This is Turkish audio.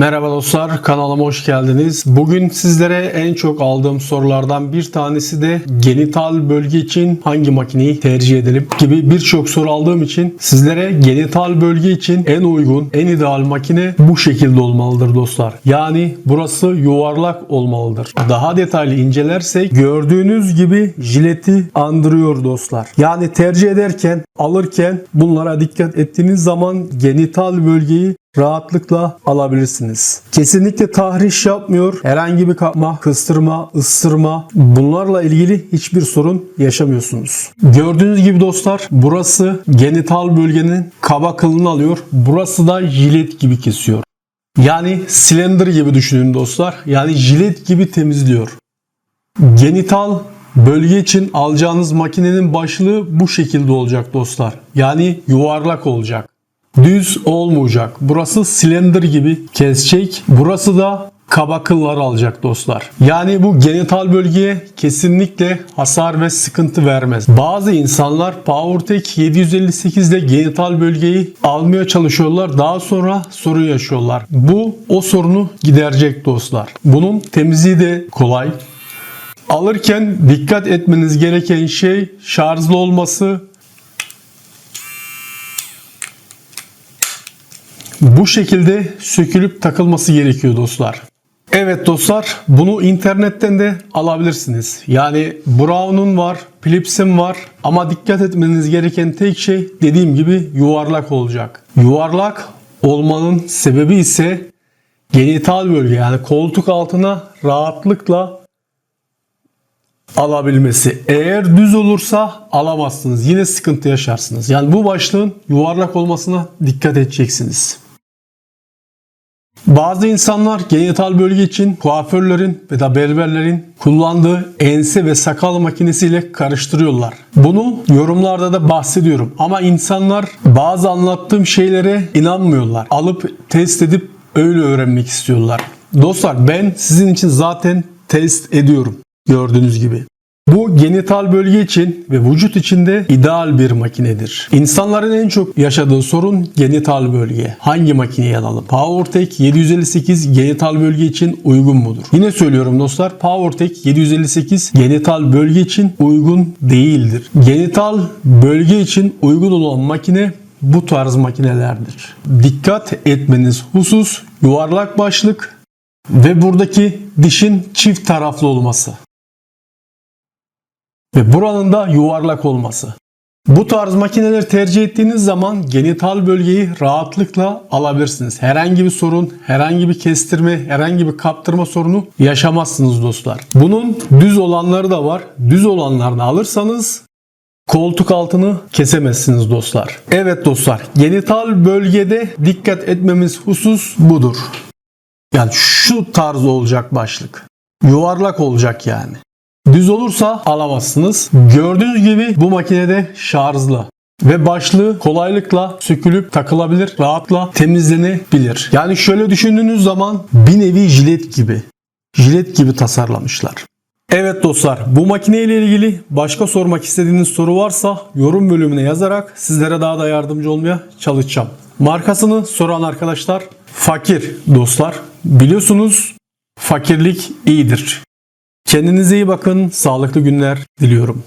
Merhaba dostlar, kanalıma hoş geldiniz. Bugün sizlere en çok aldığım sorulardan bir tanesi de genital bölge için hangi makineyi tercih edelim gibi birçok soru aldığım için sizlere genital bölge için en uygun, en ideal makine bu şekilde olmalıdır dostlar. Yani burası yuvarlak olmalıdır. Daha detaylı incelersek gördüğünüz gibi jileti andırıyor dostlar. Yani tercih ederken, alırken bunlara dikkat ettiğiniz zaman genital bölgeyi rahatlıkla alabilirsiniz. Kesinlikle tahriş yapmıyor. Herhangi bir kapma, kıstırma, ısırma bunlarla ilgili hiçbir sorun yaşamıyorsunuz. Gördüğünüz gibi dostlar burası genital bölgenin kaba kılını alıyor. Burası da jilet gibi kesiyor. Yani silindir gibi düşünün dostlar. Yani jilet gibi temizliyor. Genital bölge için alacağınız makinenin başlığı bu şekilde olacak dostlar. Yani yuvarlak olacak. Düz olmayacak. Burası silindir gibi kesecek. Burası da kaba kıllar alacak dostlar. Yani bu genital bölgeye kesinlikle hasar ve sıkıntı vermez. Bazı insanlar PowerTech 758 ile genital bölgeyi almaya çalışıyorlar. Daha sonra sorun yaşıyorlar. Bu o sorunu giderecek dostlar. Bunun temizliği de kolay. Alırken dikkat etmeniz gereken şey şarjlı olması bu şekilde sökülüp takılması gerekiyor dostlar. Evet dostlar bunu internetten de alabilirsiniz. Yani Brown'un var, Philips'in var ama dikkat etmeniz gereken tek şey dediğim gibi yuvarlak olacak. Yuvarlak olmanın sebebi ise genital bölge yani koltuk altına rahatlıkla alabilmesi. Eğer düz olursa alamazsınız. Yine sıkıntı yaşarsınız. Yani bu başlığın yuvarlak olmasına dikkat edeceksiniz. Bazı insanlar genital bölge için kuaförlerin ve da berberlerin kullandığı ense ve sakal makinesiyle karıştırıyorlar. Bunu yorumlarda da bahsediyorum. Ama insanlar bazı anlattığım şeylere inanmıyorlar. Alıp test edip öyle öğrenmek istiyorlar. Dostlar ben sizin için zaten test ediyorum. Gördüğünüz gibi. Bu genital bölge için ve vücut için de ideal bir makinedir. İnsanların en çok yaşadığı sorun genital bölge. Hangi makineyi alalım? PowerTech 758 genital bölge için uygun mudur? Yine söylüyorum dostlar PowerTech 758 genital bölge için uygun değildir. Genital bölge için uygun olan makine bu tarz makinelerdir. Dikkat etmeniz husus yuvarlak başlık ve buradaki dişin çift taraflı olması ve buranın da yuvarlak olması. Bu tarz makineleri tercih ettiğiniz zaman genital bölgeyi rahatlıkla alabilirsiniz. Herhangi bir sorun, herhangi bir kestirme, herhangi bir kaptırma sorunu yaşamazsınız dostlar. Bunun düz olanları da var. Düz olanlarını alırsanız koltuk altını kesemezsiniz dostlar. Evet dostlar, genital bölgede dikkat etmemiz husus budur. Yani şu tarz olacak başlık. Yuvarlak olacak yani. Düz olursa alamazsınız. Gördüğünüz gibi bu makinede şarjlı ve başlığı kolaylıkla sökülüp takılabilir, rahatla temizlenebilir. Yani şöyle düşündüğünüz zaman bir nevi jilet gibi. Jilet gibi tasarlamışlar. Evet dostlar bu makine ile ilgili başka sormak istediğiniz soru varsa yorum bölümüne yazarak sizlere daha da yardımcı olmaya çalışacağım. Markasını soran arkadaşlar fakir dostlar. Biliyorsunuz fakirlik iyidir. Kendinize iyi bakın. Sağlıklı günler diliyorum.